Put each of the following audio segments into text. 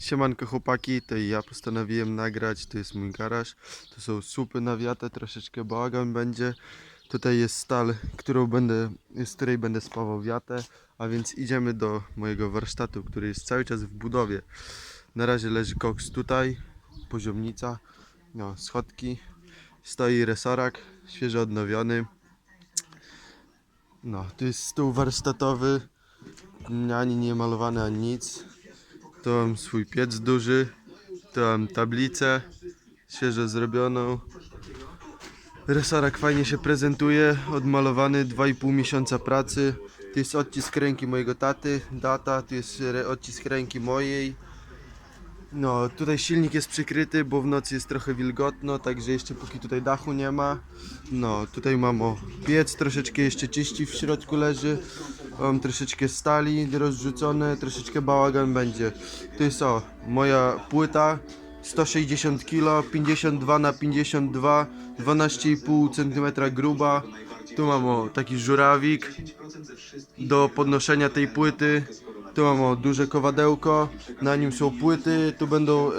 Siemanko chłopaki, to ja postanowiłem nagrać, to jest mój garaż, to są słupy nawiate, troszeczkę bałagan będzie. Tutaj jest stal, którą będę, z której będę spawał wiatę, a więc idziemy do mojego warsztatu, który jest cały czas w budowie. Na razie leży koks tutaj, poziomnica, no, schodki, stoi resorak, świeżo odnowiony. No, tu jest stół warsztatowy, ani nie malowany, ani nic. Tu mam swój piec duży, tu mam tablicę świeżo zrobioną. Resorak fajnie się prezentuje, odmalowany 2,5 miesiąca pracy. Tu jest odcisk ręki mojego taty, data, tu jest odcisk ręki mojej. No, tutaj silnik jest przykryty, bo w nocy jest trochę wilgotno, także jeszcze póki tutaj dachu nie ma. No, tutaj mam o piec, troszeczkę jeszcze czyści w środku leży. Troszeczkę stali rozrzucone, troszeczkę bałagan będzie. To jest o, moja płyta 160 kg, 52 na 52, 12,5 cm gruba. Tu mam o taki żurawik do podnoszenia tej płyty. Tu mam o duże kowadełko, na nim są płyty, tu będą e,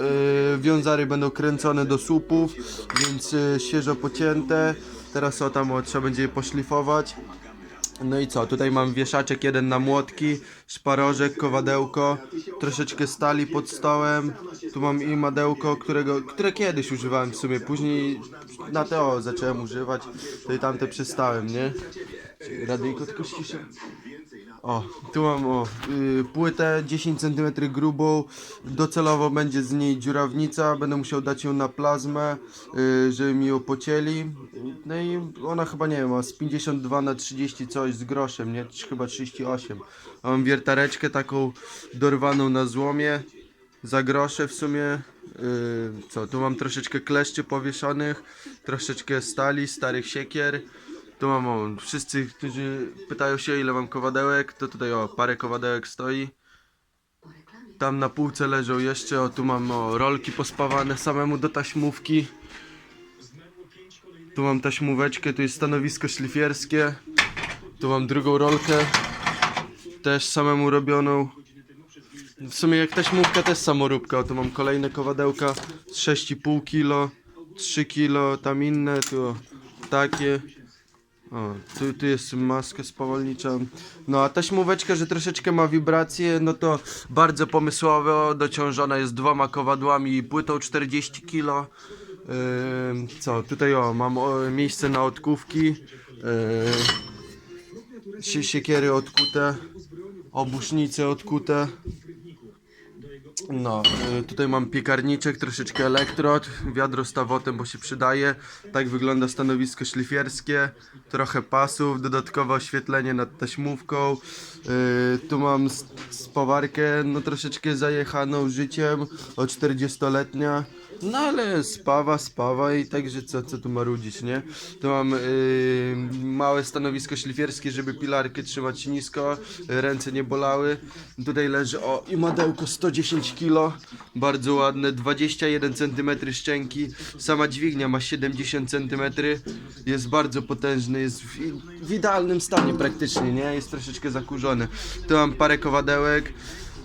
wiązary będą kręcone do słupów, więc e, świeżo pocięte. Teraz o tam o, trzeba będzie je poszlifować. No i co, tutaj mam wieszaczek jeden na młotki, szparożek, kowadełko, troszeczkę stali pod stołem, tu mam i madełko, którego, które kiedyś używałem w sumie, później na teo zacząłem używać, to i tamte przestałem, nie? Radyjko tylko ściszę. O, tu mam o, y, płytę 10 cm grubą, docelowo będzie z niej dziurawnica, będę musiał dać ją na plazmę, y, żeby mi ją pocięli. No i ona chyba nie wiem, ma z 52 na 30 coś z groszem, nie? Chyba 38. A mam wiertareczkę taką dorwaną na złomie, za grosze w sumie. Y, co, tu mam troszeczkę kleszczy powieszonych, troszeczkę stali, starych siekier. Tu mam o, wszyscy, którzy pytają się ile mam kowadełek, to tutaj o, parę kowadełek stoi. Tam na półce leżą jeszcze, o tu mam o, rolki pospawane samemu do taśmówki. Tu mam taśmóweczkę, tu jest stanowisko szlifierskie. Tu mam drugą rolkę, też samemu robioną. W sumie jak taśmówka też samoróbka, o, tu mam kolejne kowadełka z 6,5 kg, 3 kg, tam inne, tu takie. O, tu, tu jest maska spawalnicza. No a taśmóweczka, że troszeczkę ma wibracje, no to bardzo pomysłowo, dociążona jest dwoma kowadłami i płytą 40 kg. Ym, co, tutaj o, mam o, miejsce na odkówki. Yy, sie- siekiery odkute, obusznice odkute. No, y, tutaj mam piekarniczek, troszeczkę elektrod, wiadro z tawotem, bo się przydaje. Tak wygląda stanowisko szlifierskie, trochę pasów, dodatkowe oświetlenie nad taśmówką. Y, tu mam spawarkę, no troszeczkę zajechaną życiem, o 40-letnia. No ale spawa, spawa i także co, co tu marudzić, nie? Tu mam y, małe stanowisko szlifierskie, żeby pilarkę trzymać nisko, ręce nie bolały. Tutaj leży o i madełko 110 kg, bardzo ładne, 21 cm szczęki, sama dźwignia ma 70 cm, jest bardzo potężny, jest w, w idealnym stanie praktycznie, nie? Jest troszeczkę zakurzony. Tu mam parę kowadełek,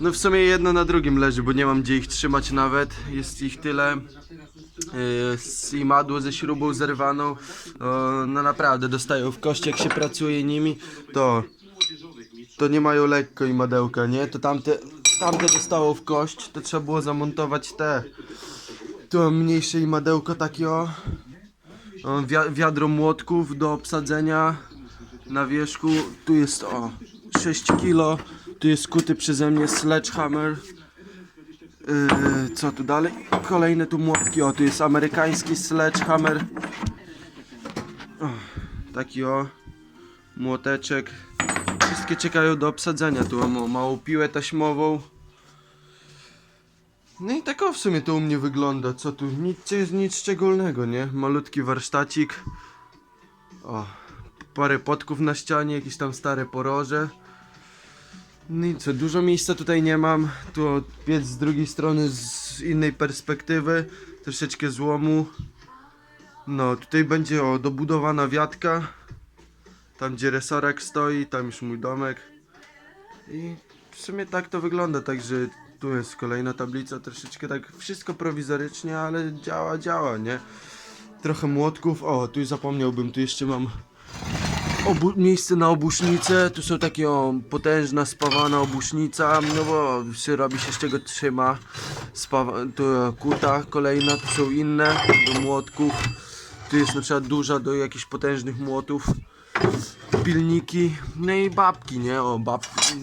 no w sumie jedno na drugim leży, bo nie mam gdzie ich trzymać nawet, jest ich tyle. Yy, z imadło ze śrubą zerwaną, no naprawdę dostają w kości jak się pracuje nimi, to to nie mają lekko i madełka, nie? To tamte, tamte dostało w kość, to trzeba było zamontować te. Mam mniejsze i madełko takie o. o wi- wiadro młotków do obsadzenia na wierzchu. Tu jest o 6 kg. Tu jest kuty przeze mnie sledgehammer. Yy, co tu dalej? Kolejne tu młotki. O, tu jest amerykański sledgehammer. O, taki o młoteczek. Wszystkie czekają do obsadzenia. Tu mam małą piłę taśmową. No i tak o w sumie to u mnie wygląda. Co tu? Nic, nic szczególnego, nie? Malutki warsztacik. O, parę potków na ścianie, jakieś tam stare poroże. No i co, dużo miejsca tutaj nie mam. Tu piec z drugiej strony, z innej perspektywy. Troszeczkę złomu. No, tutaj będzie o, dobudowana wiatka. Tam gdzie resorek stoi, tam już mój domek. I w sumie tak to wygląda, także Tu jest kolejna tablica, troszeczkę tak wszystko prowizorycznie, ale działa, działa, nie? Trochę młotków. O, tu zapomniałbym, tu jeszcze mam obu- miejsce na obusznicę. Tu są takie o, potężna, spawana obusznica, no bo się robi się z czego trzyma. Spawa, tu e, kuta kolejna, tu są inne do młotków. Tu jest na przykład duża do jakichś potężnych młotów. Pilniki, no i babki, nie? O, babki.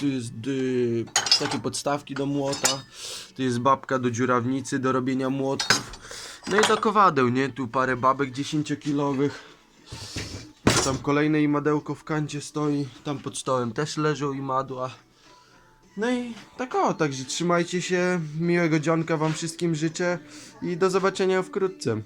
Tu jest y, takie podstawki do młota. Tu jest babka do dziurawnicy, do robienia młotków. No i do kowadeł, nie? Tu parę babek 10-kilowych. Tam kolejne imadełko w kancie stoi. Tam pod stołem też leżą imadła. No i tak o, także trzymajcie się. Miłego dzionka wam wszystkim życzę i do zobaczenia wkrótce.